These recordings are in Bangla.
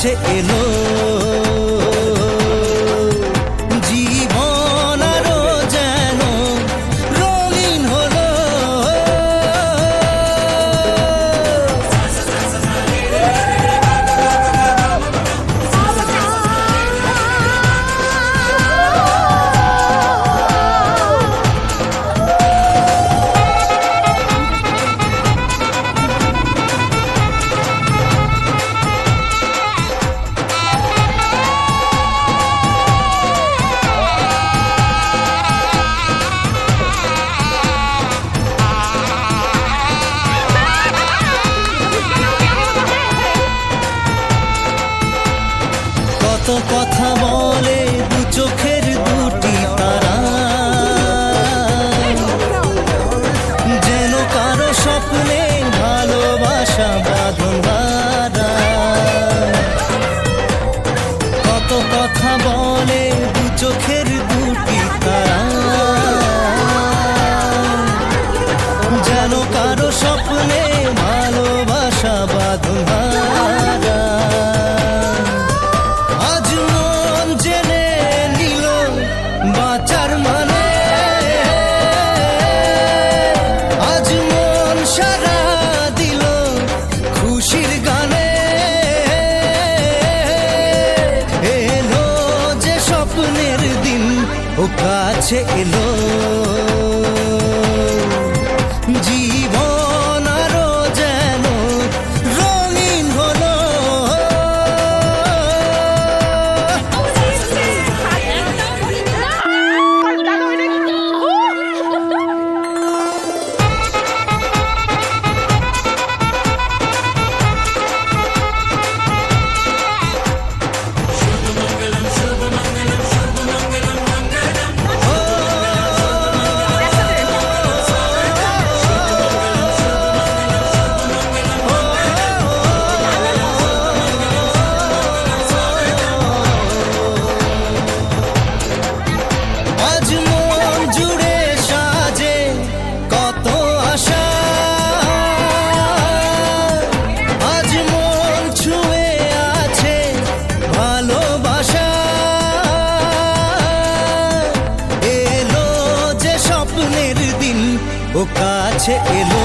কাছে এলো। কাছে এলো। কাছে এলো।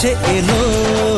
কাছে এলো।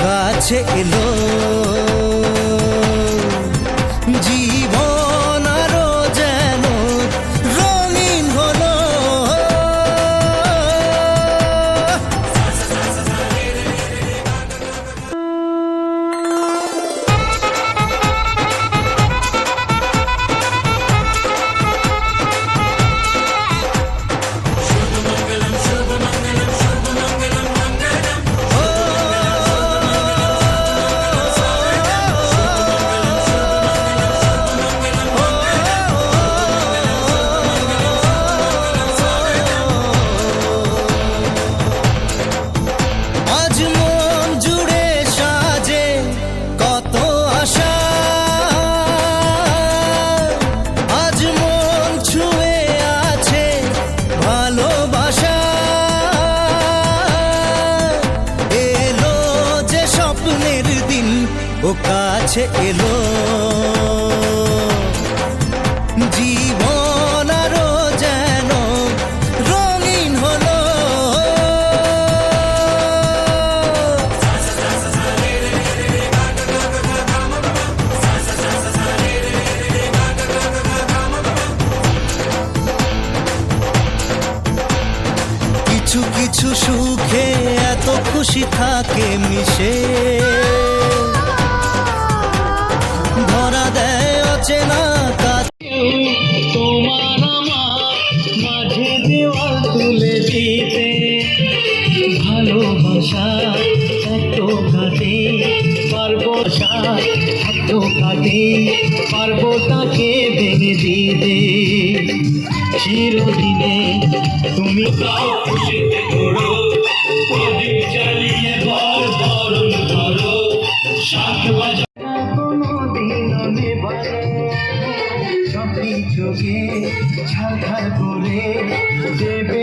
কাছে এলো। কাছে এলো। তুমি তাও খুশিতে করো প্রদীপ জ্বালিয়ে বর বরণ করো শাক বাজা চোখে ছাড়খার করে দেবে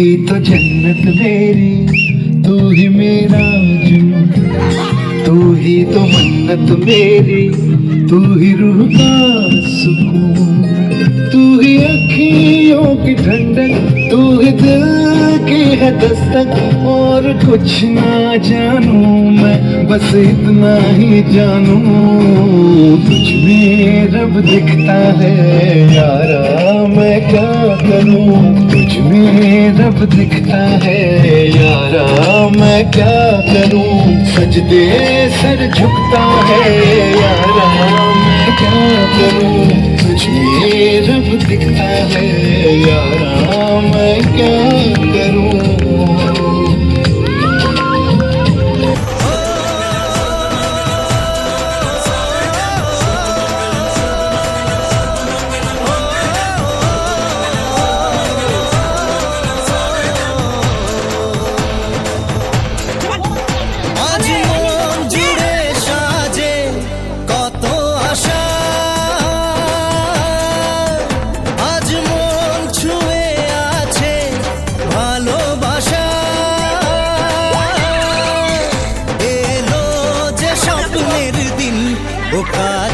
ही तो जन्नत मेरी तू ही मेरा जुनून। तू ही तो मन्नत मेरी, तू ही रूह का सुकून। तू ही अखियों की ठंडक, तू ही दिल की है दस्तक। और कुछ ना जानू मैं, बस इतना ही जानू। कुछ भी रब दिखता है, यारा मैं क्या करूँ? में रब दिखता है, यारा मैं क्या करूँ? सजदे सर झुकता है, यारा मैं क्या करूँ? तुझे रब दिखता है।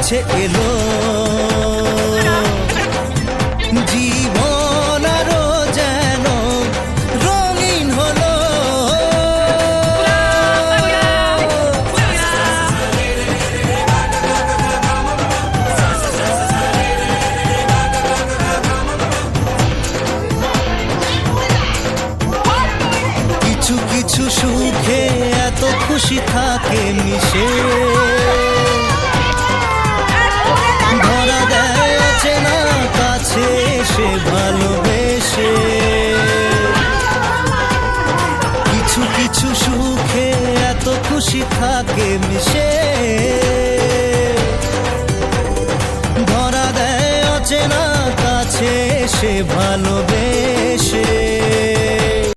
কাছে এলো।